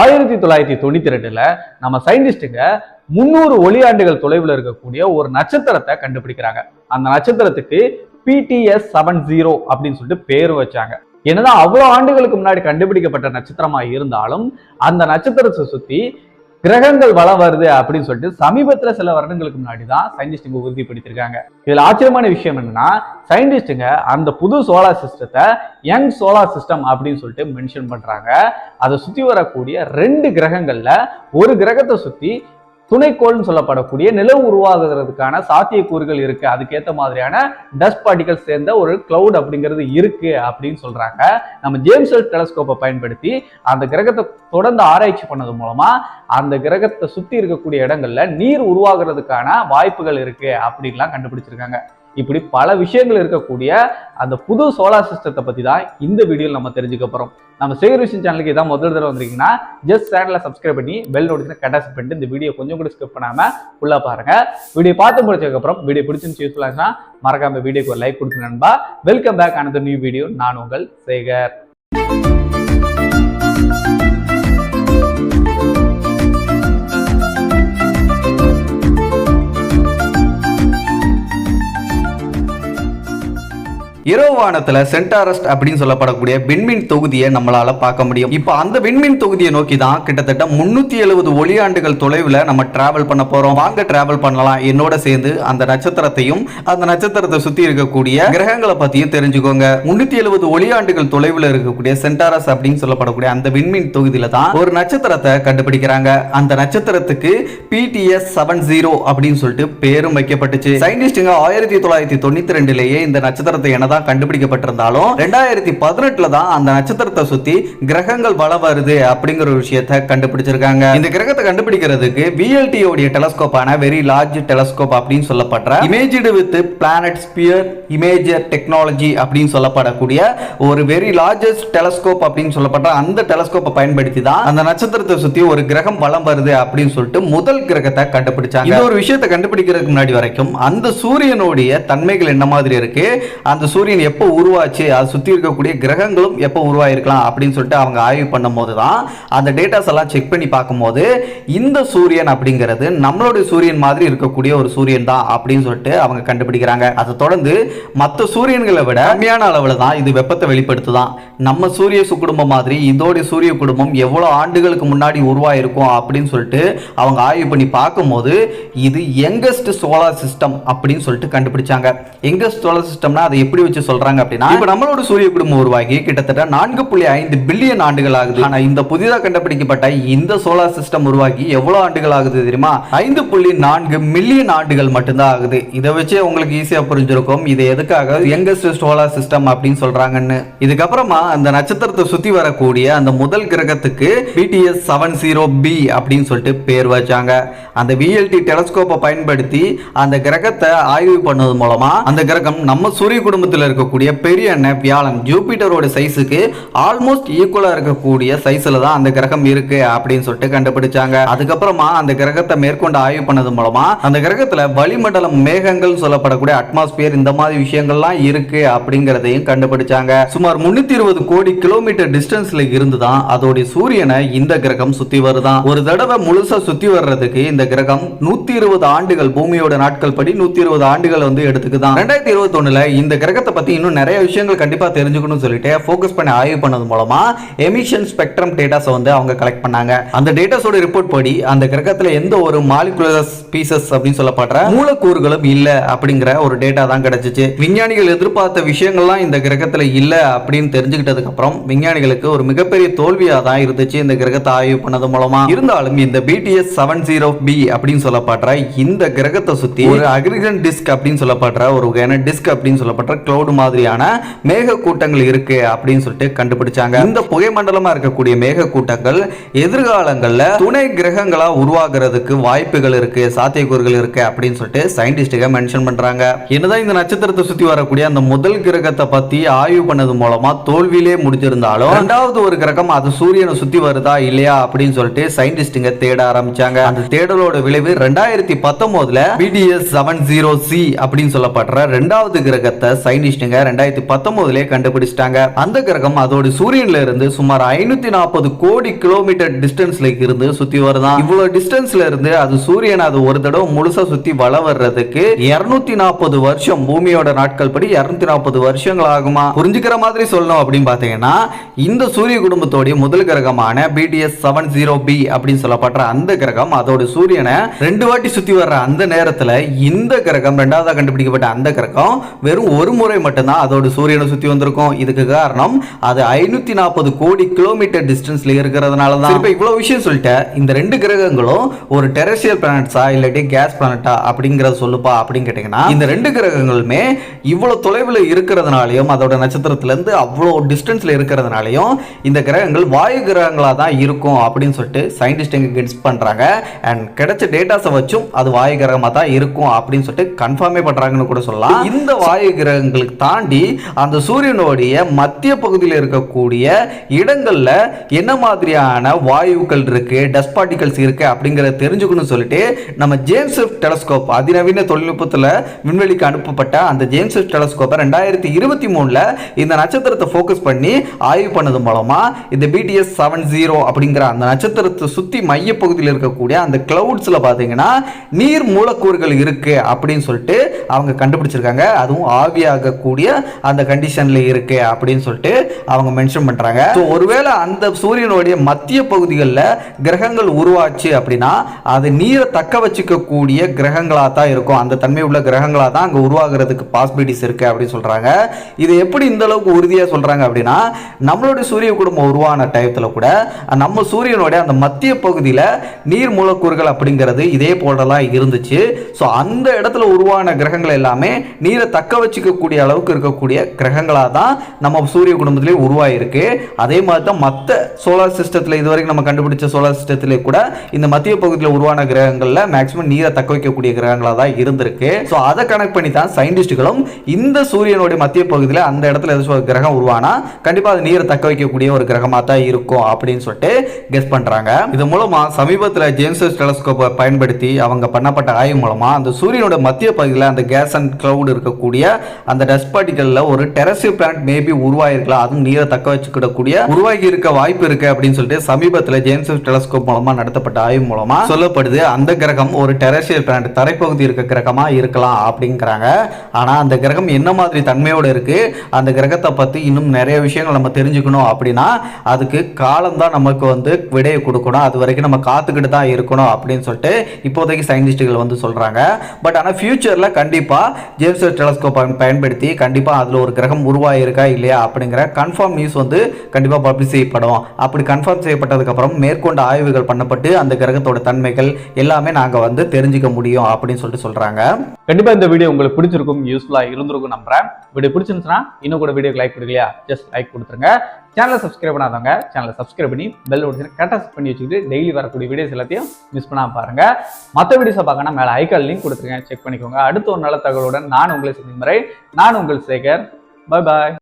ஆயிரத்தி தொள்ளாயிரத்தி தொண்ணூத்தி ரெண்டுல நம்ம சயின்டிஸ்டுங்க முன்னூறு ஒளியாண்டுகள் தொலைவில் இருக்கக்கூடிய ஒரு நட்சத்திரத்தை கண்டுபிடிக்கிறாங்க. அந்த நட்சத்திரத்துக்கு பிடிஎஸ் செவன் ஜீரோ அப்படின்னு சொல்லிட்டு பேர் வச்சாங்க. என்னதான் அவ்வளோ ஆண்டுகளுக்கு முன்னாடி கண்டுபிடிக்கப்பட்ட நட்சத்திரமா இருந்தாலும் அந்த நட்சத்திரத்தை சுத்தி கிரகங்கள் வளம் வருது அப்படின்னு சொல்லிட்டு சமீபத்துல சில வருடங்களுக்கு முன்னாடி தான் சயின்டிஸ்டுங்க உறுதிப்படுத்திருக்காங்க இதுல ஆச்சரியமான விஷயம் என்னன்னா சயின்டிஸ்டுங்க அந்த புது சோலார் சிஸ்டத்தை யங் சோலார் சிஸ்டம் அப்படின்னு சொல்லிட்டு மென்ஷன் பண்றாங்க. அதை சுத்தி வரக்கூடிய ரெண்டு கிரகங்கள்ல ஒரு கிரகத்தை சுத்தி துணைக்கோள்னு சொல்லப்படக்கூடிய நிலவு உருவாகிறதுக்கான சாத்தியக்கூறுகள் இருக்கு. அதுக்கேற்ற மாதிரியான டஸ்ட் பார்ட்டிகல் சேர்ந்த ஒரு கிளவுட் அப்படிங்கிறது இருக்கு அப்படின்னு சொல்றாங்க. நம்ம ஜேம்ஸ் வெல் டெலஸ்கோப்பை பயன்படுத்தி அந்த கிரகத்தை தொடர்ந்து ஆராய்ச்சி பண்ணது மூலமா அந்த கிரகத்தை சுத்தி இருக்கக்கூடிய இடங்கள்ல நீர் உருவாகிறதுக்கான வாய்ப்புகள் இருக்கு அப்படின்லாம் கண்டுபிடிச்சிருக்காங்க. இப்படி பல விஷயங்கள் இருக்கக்கூடிய அந்த புது சோலார் சிஸ்டத்தை பற்றி தான் இந்த வீடியோவில் நம்ம தெரிஞ்சுக்க போகிறோம் நம்ம சேகர் விஷன் சேனலுக்கு இதான் முதல் தடவை வந்திருக்கீங்கன்னா ஜஸ்ட் சேனலை சப்ஸ்கிரைப் பண்ணி பெல் நோட்டிஃபிகேஷன் கட்டாசி பண்ணிட்டு இந்த வீடியோ கொஞ்சம் கூட ஸ்கிப் பண்ணாமல் உள்ளே பாருங்கள் வீடியோ பார்த்து முடிச்சதுக்கப்புறம் வீடியோ பிடிச்சிருந்து யூஸ்ஃபுல்லாக மறக்காமல் மறக்காம வீடியோக்கு ஒரு லைக் கொடுங்க நண்பா. Welcome back another new video நான் உங்கள் சேகர். இரவு வானத்துல சென்டாரஸ்ட் அப்படின்னு சொல்லப்படக்கூடிய விண்மீன் தொகுதியை நம்மளால பார்க்க முடியும். இப்போ அந்த விண்மீன் தொகுதியை நோக்கி தான் கிட்டத்தட்ட முன்னூத்தி எழுபது ஒளியாண்டுகள் தொலைவில் நம்ம டிராவல் பண்ண போறோம். வாங்க டிராவல் பண்ணலாம். என்னோட சேர்ந்து அந்த நட்சத்திரத்தையும் அந்த நட்சத்திரத்தை சுத்தி இருக்கக்கூடிய கிரகங்களை பத்தியும் தெரிஞ்சுக்கோங்க. முன்னூத்தி எழுபது ஒளியாண்டுகள் தொலைவில் இருக்கக்கூடிய சென்டாரஸ் அப்படின்னு சொல்லப்படக்கூடிய அந்த விண்மீன் தொகுதியில தான் ஒரு நட்சத்திரத்தை கண்டுபிடிக்கிறாங்க. அந்த நட்சத்திரத்துக்கு பிடிஎஸ் செவன் ஜீரோ அப்படின்னு சொல்லிட்டு பேரும் வைக்கப்பட்டுச்சு. சயின்டிஸ்டுங்க ஆயிரத்தி தொள்ளாயிரத்தி தொண்ணூத்தி ரெண்டுலேயே இந்த நட்சத்திரத்தை என்னதான் தான் கண்டுபிடிக்கப்பட்டிருந்தாலும் ரெண்டாயிரத்தி பதினெட்டுல தான் அந்த நட்சத்திரத்தை சுத்தி கிரகங்கள் வள வருது அப்படிங்கிற ஒரு விஷயத்த கண்டுபிடிச்சிருக்காங்க. இந்த கிரகத்தை கண்டுபிடிக்கிறதுக்கு VLT உடைய டெலஸ்கோப்பான வெரி லார்ஜ் டெலஸ்கோப் அப்படின்னு சொல்லப்படுற imaged with planet sphere imager technology அப்படின்னு சொல்லப்படக்கூடிய ஒரு வெரி லார்ஜஸ்ட் டெலஸ்கோப் அப்படின்னு சொல்லப்படுற அந்த டெலஸ்கோப்பை பயன்படுத்தி தான் அந்த நட்சத்திரத்தை சுத்தி ஒரு கிரகம் வளம் வருது அப்படின்னு சொல்லிட்டு முதல் கிரகத்தை கண்டுபிடிச்சாங்க. இந்த ஒரு விஷயத்தை கண்டுபிடிக்கிறதுக்கு முன்னாடி வரைக்கும் அந்த சூரியனுடைய தன்மைகள் என்ன மாதிரி இருக்கு? அந்த சூரிய சூரியன் எப்போ உருவாச்சு அதை சுற்றி இருக்கக்கூடிய கிரகங்களும் எப்போ உருவாயிருக்கலாம் அப்படின்னு சொல்லிட்டு அவங்க ஆய்வு பண்ணும் போது தான் அந்த டேட்டாஸ் எல்லாம் செக் பண்ணி பார்க்கும்போது இந்த சூரியன் அப்படிங்கிறது நம்மளுடைய சூரியன் மாதிரி இருக்கக்கூடிய ஒரு சூரியன் தான் அப்படின்னு சொல்லிட்டு அவங்க கண்டுபிடிக்கிறாங்க. அதை தொடர்ந்து மற்ற சூரியன்களை விட கம்மியான அளவில் தான் இது வெப்பத்தை வெளிப்படுத்துதான். நம்ம சூரிய சு- குடும்பம் மாதிரி இதோடைய சூரிய குடும்பம் எவ்வளோ ஆண்டுகளுக்கு முன்னாடி உருவாயிருக்கும் அப்படின்னு சொல்லிட்டு அவங்க ஆய்வு பண்ணி பார்க்கும்போது இது யங்கஸ்ட் சோலார் சிஸ்டம் அப்படின்னு சொல்லிட்டு கண்டுபிடிச்சாங்க. யங்கஸ்ட் சோலார் சிஸ்டம்னா அதை எப்படி வச்சு சொல்றாங்க அப்படின்னா இப்ப நம்மளோட சூரிய குடும்பம் உருவாகி கிட்டத்தட்ட நான்கு புள்ளி ஐந்து பில்லியன் ஆண்டுகள் ஆகுது. ஆனா இந்த புதிதாக கண்டுபிடிக்கப்பட்ட இந்த சோலார் சிஸ்டம் உருவாகி எவ்வளவு ஆண்டுகள் ஆகுது தெரியுமா? ஐந்து புள்ளி நான்கு மில்லியன் ஆண்டுகள் மட்டும்தான் ஆகுது. இதை வச்சே உங்களுக்கு ஈஸியா புரிஞ்சிருக்கும். இது எதுக்காக? யங்கஸ்ட் சோலார் சிஸ்டம் அப்படின்னு சொல்றாங்கன்னு. இதுக்கப்புறமா அந்த நட்சத்திரத்தை சுத்தி வரக்கூடிய அந்த முதல் கிரகத்துக்கு பிடிஎஸ் செவன் ஜீரோ பி அப்படின்னு சொல்லிட்டு பேர் வச்சாங்க. அந்த விஎல்டி டெலஸ்கோப்பை பயன்படுத்தி அந்த கிரகத்தை ஆய்வு பண்ணது மூலமா அந்த கிரகம் நம்ம சூரிய குடும்பத்தில் இருக்கக்கூடிய பெரிய அண்ணன் வியாழன் ஜூபிட்டரோட சைஸுக்கு ஆல்மோஸ்ட் ஈக்குவலா இருக்கக்கூடிய சைஸ்ல தான் அந்த கிரகம் இருக்கு அப்படின்னு சொல்லிட்டு கண்டுபிடிச்சாங்க. அதுக்கப்புறமா அந்த கிரகத்தை மேற்கொண்டு ஆய்வு பண்ணது மூலமா அந்த கிரகத்துல வளிமண்டலம் மேகங்கள் சொல்லப்படக்கூடிய அட்மாஸ்பியர் இந்த மாதிரி விஷயங்கள்லாம் இருக்கு அப்படிங்கறதையும் கண்டுபிடிச்சாங்க. சுமார் முன்னூத்தி இருபது கோடி கிலோமீட்டர் டிஸ்டன்ஸ்ல இருந்து தான் அதோடைய சூரியனை இந்த கிரகம் சுத்தி வருதான் ஒரு தடவை முழுசா சுத்தி வர்றதுக்கு இந்த கிரகம் நூத்தி இருபது ஆண்டுகள் பூமியோட நாட்கள் படி நூத்தி இருபது ஆண்டுகள் வந்து எடுத்துக்குதான். ரெண்டாயிரத்தி இருபத்தி ஒண்ணுல இந்த கிரகத்தை பத்தி இன்னும் நிறைய விஷயங்கள் கண்டிப்பா தெரிஞ்சுக்கணும்னு சொல்லிட்டு ஃபோக்கஸ் பண்ணி ஆய்வு பண்ணது மூலமா எமிஷன் ஸ்பெக்ட்ரம் டேட்டாஸ் வந்து அவங்க கலெக்ட் பண்ணாங்க. அந்த டேட்டாஸோட ரிப்போர்ட் படி அந்த கிரகத்தில் எந்த ஒரு மாலிகுலர் பீசஸ் அப்படின்னு சொல்லப்படுற மூலக்கூறுகளும் இல்லை அப்படிங்கிற ஒரு டேட்டா தான் கிடைச்சிச்சு. விஞ்ஞானிகள் எதிர்பார்த்த விஷயங்கள்லாம் இந்த கிரகத்தில் இல்ல அப்படின்னு தெரிஞ்சுக்கிட்டதுக்கு அப்புறம் விஞ்ஞானிகளுக்கு ஒரு மிகப்பெரிய தோல்வியா தான் இருந்துச்சு இந்த கிரகத்தை ஆய்வு பண்ணது மூலமா. இருந்தாலும் இந்த பிடிஎஸ் செவன் ஜீரோ பி அப்படின்னு சொல்லப்படுற இந்த கிரகத்தை சுத்தி ஒரு அக்ரிகன் டிஸ்க் அப்படின்னு சொல்லப்படுற ஒரு வகையான டிஸ்க் அப்படின்னு சொல்லப்படுற கிளவுட் மாதிரியான மேக கூட்டங்கள் இருக்கு அப்படின்னு சொல்லிட்டு கண்டுபிடிச்சாங்க. இந்த புகைமண்டலமா இருக்கக்கூடிய மேக கூட்டங்கள் எதிர்காலங்கள்ல துணை கிரகங்களா உருவாகிறதுக்கு வாய்ப்புகள் இருக்கு சாத்தியக்கூறுகள் இருக்கு அப்படின்னு சொல்லிட்டு சயின்டிஸ்டுக மென்ஷன் பண்றாங்க. என்னதான் இந்த நட்சத்திரத்தை சுத்தி வரக்கூடிய அந்த முதல் கிரகத்தை பத்தி ஆய்வு பண்ணது மூலமா தோல்வியிலே முடிஞ்சிருந்தாலும் இரண்டாவது ஒரு கிரகம் அது சூரியனை சுத்தி வருதா இல்லையா அப்படின்னு சொல்லிட்டு சயின்டிஸ்டுங்க தேட ஆரம்பிச்சாங்க. அந்த தேடலோட விளைவு ரெண்டாயிரத்தி பத்தொன்பதுல பிடிஎஸ் செவன் ஜீரோ சி அப்படின்னு சொல்லப்படுற ரெண்டாவது கிரகத்தை சயின்டிஸ்ட் சயின்டிஸ்டுங்க ரெண்டாயிரத்தி பத்தொன்பதுலயே கண்டுபிடிச்சிட்டாங்க. அந்த கிரகம் அதோட சூரியன்ல இருந்து சுமார் ஐநூத்தி நாற்பது கோடி கிலோமீட்டர் டிஸ்டன்ஸ்ல இருந்து சுத்தி வருதான் இவ்வளவு டிஸ்டன்ஸ்ல இருந்து அது சூரியன் அது ஒரு தடவை முழுசா சுத்தி வள வர்றதுக்கு இருநூத்தி நாற்பது வருஷம் பூமியோட நாட்கள் படி இருநூத்தி நாற்பது வருஷங்கள் ஆகுமா? புரிஞ்சுக்கிற மாதிரி சொல்லணும் அப்படின்னு பாத்தீங்கன்னா இந்த சூரிய குடும்பத்தோடைய முதல் கிரகமான பிடிஎஸ் செவன் ஜீரோ பி அப்படின்னு சொல்லப்படுற அந்த கிரகம் அதோட சூரியனை ரெண்டு வாட்டி சுத்தி வர்ற அந்த நேரத்துல இந்த கிரகம் ரெண்டாவதா கண்டுபிடிக்கப்பட்ட அந்த கிரகம் வெறும் ஒரு முறை மட்டும்தான். அதோட சூரியனை சுத்தி வந்திருக்கும். இதுக்கு காரணம் அது ஐநூத்தி நாற்பது கோடி கிலோமீட்டர் டிஸ்டன்ஸ்ல இருக்கிறதுனால தான் இப்போ இவ்வளவு விஷயம் சொல்லிட்டேன் இந்த ரெண்டு கிரகங்களும் ஒரு டெரசியல் பிளானட்ஸா இல்லாட்டி கேஸ் பிளானட்டா அப்படிங்கிறத சொல்லுப்பா அப்படின்னு கேட்டீங்கன்னா இந்த ரெண்டு கிரகங்களுமே இவ்வளவு தொலைவில் இருக்கிறதுனாலையும் அதோட நட்சத்திரத்துலேருந்து அவ்வளோ டிஸ்டன்ஸ்ல இருக்கிறதுனாலையும் இந்த கிரகங்கள் வாயு கிரகங்களாக தான் இருக்கும் அப்படின்னு சொல்லிட்டு சயின்டிஸ்ட் எங்க கெட்ஸ் பண்றாங்க. அண்ட் கிடைச்ச டேட்டாஸை வச்சும் அது வாயு கிரகமாக தான் இருக்கும் அப்படின்னு சொல்லிட்டு கன்ஃபார்மே பண்றாங்கன்னு கூட சொல்லலாம். இந்த வாயு கிரகங்களுக்கு தாண்டி அந்த சூரியனுடைய மத்திய பகுதியில் இருக்கக்கூடிய இடங்களில் என்ன மாதிரியான வாயுக்கள் இருக்குது டஸ்ட் பார்ட்டிகல்ஸ் இருக்குது அப்படிங்கிறத தெரிஞ்சுக்கணும்னு சொல்லிட்டு நம்ம ஜேம்ஸ் டெலஸ்கோப் அதிநவீன தொழில்நுட்பத்தில் விண்வெளிக்கு அனுப்பப்பட்ட அந்த ஜேம்ஸ் டெலஸ்கோப்பை ரெண்டாயிரத்தி இருபத்தி மூணில் இந்த நட்சத்திரத்தை ஃபோக்கஸ் பண்ணி ஆய்வு பண்ணது மூலமாக இந்த பிடிஎஸ் செவன் ஜீரோ அப்படிங்கிற அந்த நட்சத்திரத்தை சுற்றி மையப்பகுதியில் இருக்கக்கூடிய அந்த கிளவுட்ஸில் பார்த்தீங்கன்னா நீர் மூலக்கூறுகள் இருக்குது அப்படின்னு சொல்லிட்டு அவங்க கண்டுபிடிச்சிருக்காங்க. அதுவும் ஆவியாக இருக்கக்கூடிய அந்த கண்டிஷன்ல இருக்கு அப்படின்னு சொல்லிட்டு அவங்க மென்ஷன் பண்றாங்க. ஸோ ஒருவேளை அந்த சூரியனுடைய மத்திய பகுதிகளில் கிரகங்கள் உருவாச்சு அப்படின்னா அது நீரை தக்க வச்சுக்கக்கூடிய கிரகங்களாக தான் இருக்கும். அந்த தன்மை உள்ள கிரகங்களாக தான் அங்கே உருவாகிறதுக்கு பாசிபிலிட்டிஸ் இருக்கு அப்படின்னு சொல்றாங்க. இது எப்படி இந்த அளவுக்கு உறுதியாக சொல்றாங்க அப்படின்னா நம்மளுடைய சூரிய குடும்பம் உருவான டயத்தில் கூட நம்ம சூரியனுடைய அந்த மத்திய பகுதியில் நீர் மூலக்கூறுகள் அப்படிங்கிறது இதே போலலாம் இருந்துச்சு. ஸோ அந்த இடத்துல உருவான கிரகங்கள் எல்லாமே நீரை தக்க வச்சுக்கக்கூடிய அளவுக்கு இருக்கக்கூடிய கிரகங்களாக தான் நம்ம சூரிய குடும்பத்திலே உருவாயிருக்கு. அதே மாதிரி தான் மற்ற சோலார் சிஸ்டத்தில் இதுவரைக்கும் நம்ம கண்டுபிடிச்ச சோலார் சிஸ்டத்திலே கூட இந்த மத்திய பகுதியில் உருவான கிரகங்களில் மேக்ஸிமம் நீரை தக்க வைக்கக்கூடிய கிரகங்களாக தான் இருந்திருக்கு. ஸோ அதை கனெக்ட் பண்ணி தான் சயின்டிஸ்டுகளும் இந்த சூரியனுடைய மத்திய பகுதியில் அந்த இடத்துல ஏதாச்சும் ஒரு கிரகம் உருவானா கண்டிப்பாக அது நீரை தக்க வைக்கக்கூடிய ஒரு கிரகமாக தான் இருக்கும் அப்படின்னு சொல்லிட்டு கெஸ் பண்ணுறாங்க இது மூலமாக சமீபத்தில் ஜேம்ஸ் டெலஸ்கோப்பை பயன்படுத்தி அவங்க பண்ணப்பட்ட ஆய்வு மூலமாக அந்த சூரியனோட மத்திய பகுதியில் அந்த கேஸ் அண்ட் கிளவுட் இருக்கக்கூடிய அந்த டஸ்ட் பார்ட்டிகல்ல ஒரு டெரசிவ் பிளானட் மேபி உருவாயிருக்கலாம். அதுவும் நீரை தக்க வச்சுக்கிடக்கூடிய உருவாகி இருக்க வாய்ப்பு இருக்கு அப்படின்னு சொல்லிட்டு சமீபத்தில் ஜேம்ஸ் டெலஸ்கோப் மூலமா நடத்தப்பட்ட ஆய்வு மூலமா சொல்லப்படுது. அந்த கிரகம் ஒரு டெரசியல் பிளானட் தரைப்பகுதி இருக்க கிரகமா இருக்கலாம் அப்படிங்கிறாங்க. ஆனா அந்த கிரகம் என்ன மாதிரி தன்மையோட இருக்கு? அந்த கிரகத்தை பத்தி இன்னும் நிறைய விஷயங்கள் நம்ம தெரிஞ்சுக்கணும் அப்படின்னா அதுக்கு காலம் தான் நமக்கு வந்து விடையை கொடுக்கணும். அது வரைக்கும் நம்ம காத்துக்கிட்டு தான் இருக்கணும் அப்படின்னு சொல்லிட்டு இப்போதைக்கு சயின்டிஸ்டுகள் வந்து சொல்றாங்க. பட் ஆனால் ஃபியூச்சரில் கண்டிப்பாக ஜேம்ஸ் டெலஸ்கோப் பயன்படுத்தி கண்டிப்பாக அதில் ஒரு கிரகம் உருவாயிருக்கா இல்லையா அப்படிங்கிற கன்ஃபார்ம் நியூஸ் வந்து கண்டிப்பாக பப்ளிஷ் செய்யப்படும். அப்படி கன்ஃபார்ம் செய்யப்பட்டதுக்கப்புறம் மேற்கொண்ட ஆய்வுகள் பண்ணப்பட்டு அந்த கிரகத்தோட தன்மைகள் எல்லாமே நாங்கள் வந்து தெரிஞ்சுக்க முடியும் அப்படின்னு சொல்லிட்டு சொல்கிறாங்க கண்டிப்பா இந்த வீடியோ உங்களுக்கு பிடிச்சிருக்கும் யூஸ்ஃபுல்லாக இருந்திருக்கும் நம்புறேன். வீடியோ பிடிச்சிருந்துச்சுன்னா இன்னும் கூட வீடியோக்கு லைக் கொடுக்கலையா? ஜஸ்ட் லைக் கொடுத்துருங்க. சேனலை சப்ஸ்கிரைப் பண்ணாதவங்க சேனலை சப்ஸ்கிரைப் பண்ணி பெல் ஒடிச்சு கரெக்டாக பண்ணி வச்சுக்கிட்டு டெய்லி வரக்கூடிய வீடியோஸ் எல்லாத்தையும் மிஸ் பண்ணாமல் பாருங்க. மற்ற வீடியோஸை பார்க்கணும் மேலே ஐக்கால் லிங்க் கொடுத்துருங்க. செக் பண்ணிக்கோங்க. அடுத்த ஒரு நல்ல தகவலுடன் நான் உங்களை சந்திக்கும் வரை நான் உங்கள் சேகர். Bye bye